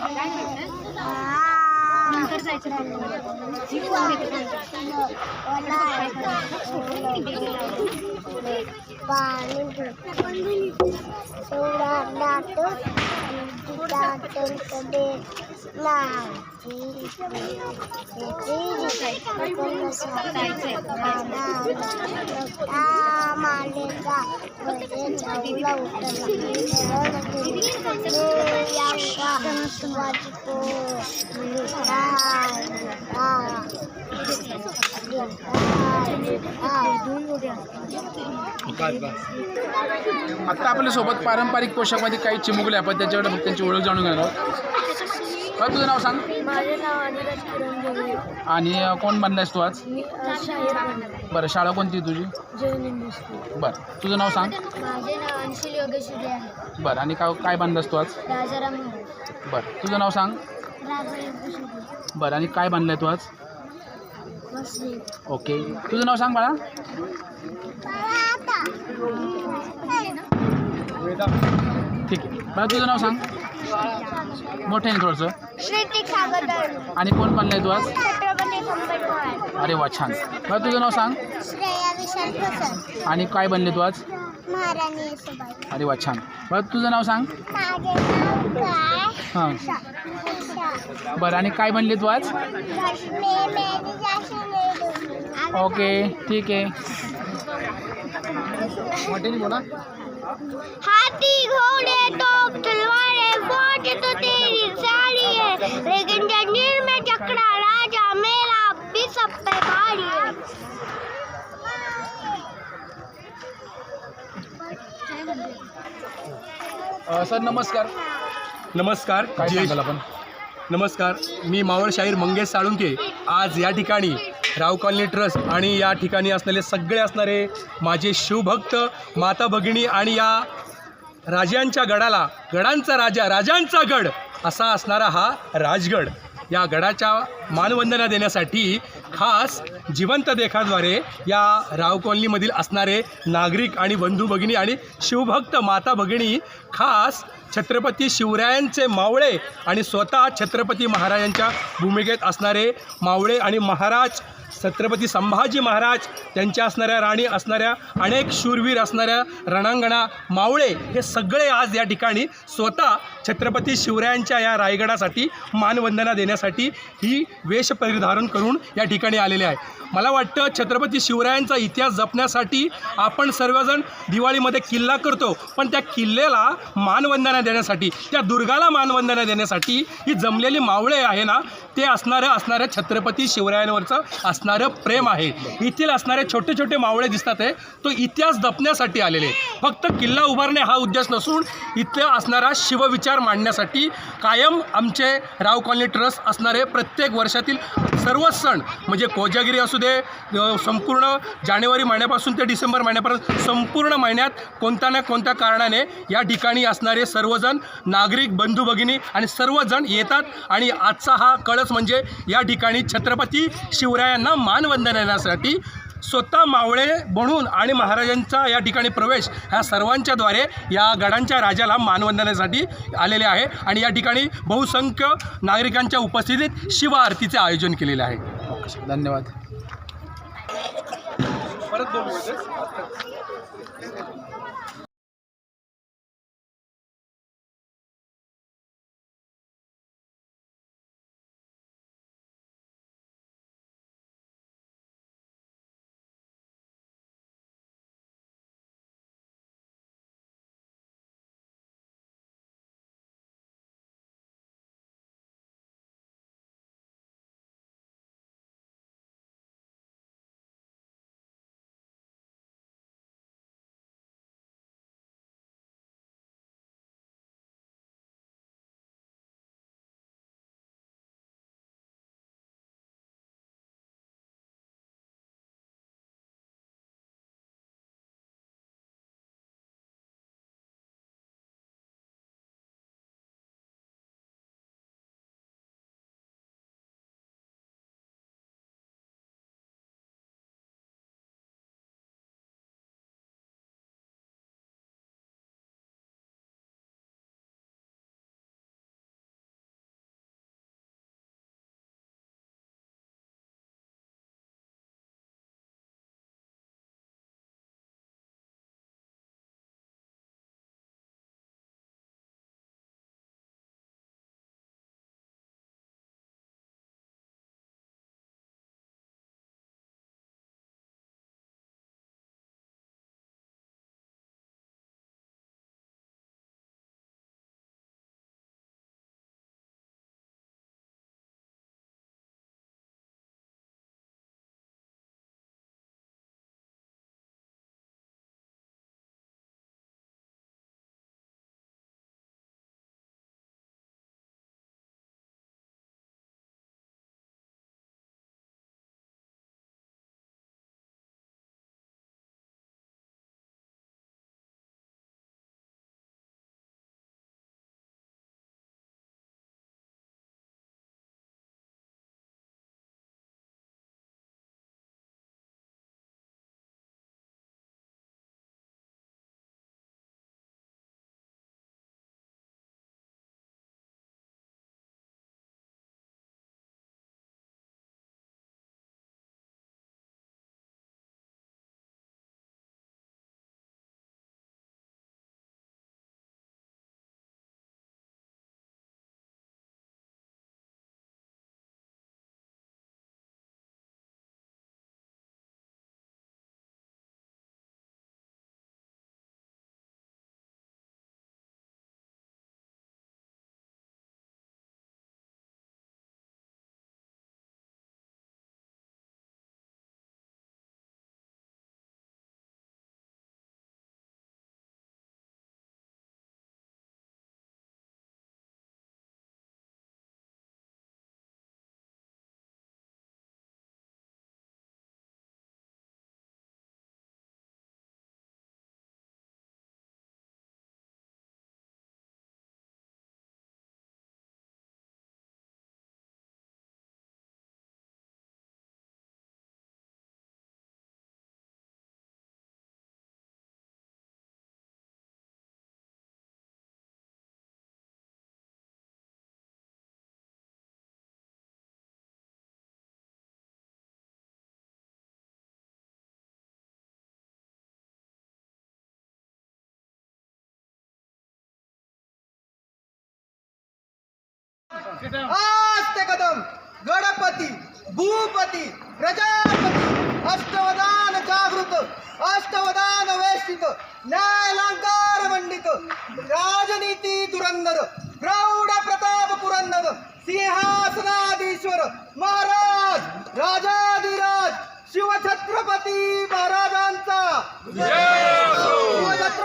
赶紧的。知 नंतर जायचं आता आपल्यासोबत पारंपरिक पोशाखमध्ये काही चिमुकले आपण त्याच्याकडे फक्त त्यांची ओळख जाणून घेणार आहोत. का तुझं नाव सांग? माझे नाव अनिराज किरण जोगळे आणि अं, कोण बनलायस तू आज? मी शाहीर बनले. बरं शाळा कोणती आहे तुझी? जैन बरं तुझं नाव सांग. माझे नाव अंशुल योगेश्वरी आहे. बरं आणि काय काय बांधलास तू आज? राजाराम बरं तुझं नाव सांग. बरं आणि काय बांधलंय तू आज? ओके. तुझं नाव सांग बाळा. ठीक आहे. बाळा तुझं नाव सांग. मोठं आहे थोडंसं? आणि कोण बांधलंय तू आज? अरे वा छान. बाळा तुझं नाव सांग. आणि काय बनले तू आज? अरे वा छान. बाळा तुझं नाव सांग. हां. बरं आणि काय बनले तू आज? ओके ठीक मोठ्याने बोला? हाथी घोड़े तोप तलवारें फौज तो तेरी सारी है लेकिन जंजीर में जकड़ा राजा मेरा भी सब पे भारी है। अ, सर नमस्कार। नमस्कार काय जय- सांगाल आपण? नमस्कार मी मावळ शाहीर मंगेश साळुंके. आज या ठिकाणी राव कॉलनी ट्रस्ट आणि या ठिकाणी असलेले सगळे असणारे माझे शिवभक्त माता भगिनी आणि या राजांच्या गडाला गडांचा राजा राजांचा गड असा असणारा हा राजगड. या गडाच्या मानवंदना देण्यासाठी खास जिवंत देखाद्वारे या राव कॉलनीमधील असणारे नागरिक आणि बंधू भगिनी आणि शिवभक्त माता भगिनी खास छत्रपती शिवरायांचे मावळे आणि स्वतः छत्रपती महाराजांच्या भूमिकेत असणारे मावळे आणि महाराज छत्रपती संभाजी महाराज त्यांच्या असणाऱ्या राणी असणाऱ्या अनेक शूरवीर असणाऱ्या रणांगणा मावळे हे सगळे आज या ठिकाणी स्वतः छत्रपती शिवरायांच्या या रायगडासाठी मानवंदना देण्यासाठी ही वेश परिधारण करून या ठिकाणी आलेले आहे. मला वाटतं छत्रपती शिवरायांचा इतिहास जपण्यासाठी आपण सर्वजण दिवाळीमध्ये किल्ला करतो पण त्या किल्ल्याला मानवंदना देण्यासाठी त्या दुर्गाला मानवंदना देण्यासाठी ही जमलेली मावळे आहे ना ते असणारं असणाऱ्या छत्रपती शिवरायांवरचं असणारं असणारं प्रेम आहे. येथील असणारे छोटे छोटे मावळे दिसतात आहे तो इतिहास जपण्यासाठी आलेले फक्त किल्ला उभारणे हा उद्देश नसून इथले असणारा शिवविचार मांडण्यासाठी कायम आमचे राव कॉलनी ट्रस्ट असणारे प्रत्येक वर्षातील सर्व सण म्हणजे कोजागिरी असू दे संपूर्ण जानेवारी महिन्यापासून ते डिसेंबर महिन्यापर्यंत संपूर्ण महिन्यात कोणत्या ना कोणत्या कारणाने या ठिकाणी असणारे सर्वजण नागरिक बंधू भगिनी आणि सर्वजण येतात. आणि आजचा हा कळस म्हणजे या ठिकाणी छत्रपती शिवरायांना मानवंदन देण्यासाठी स्वतः मावळे बनून आणि महाराजांचा या ठिकाणी प्रवेश ह्या सर्वांच्याद्वारे या गडांच्या राजाला मानवंदनेसाठी आलेले आहे. आणि या ठिकाणी बहुसंख्य नागरिकांच्या उपस्थितीत शिव आरतीचे आयोजन केलेले आहे. धन्यवाद. परत आस्ते कदम गणपती भूपती प्रजापती अष्टवदान जागृत अष्टवदान वेष्टित न्यायलंकार मंडित राजनीती दुरंधर प्रौढ प्रताप पुरंदर सिंहासनाधीश्वर महाराज राजाधिराज शिवछत्रपती महाराजांचा. शिवछत्र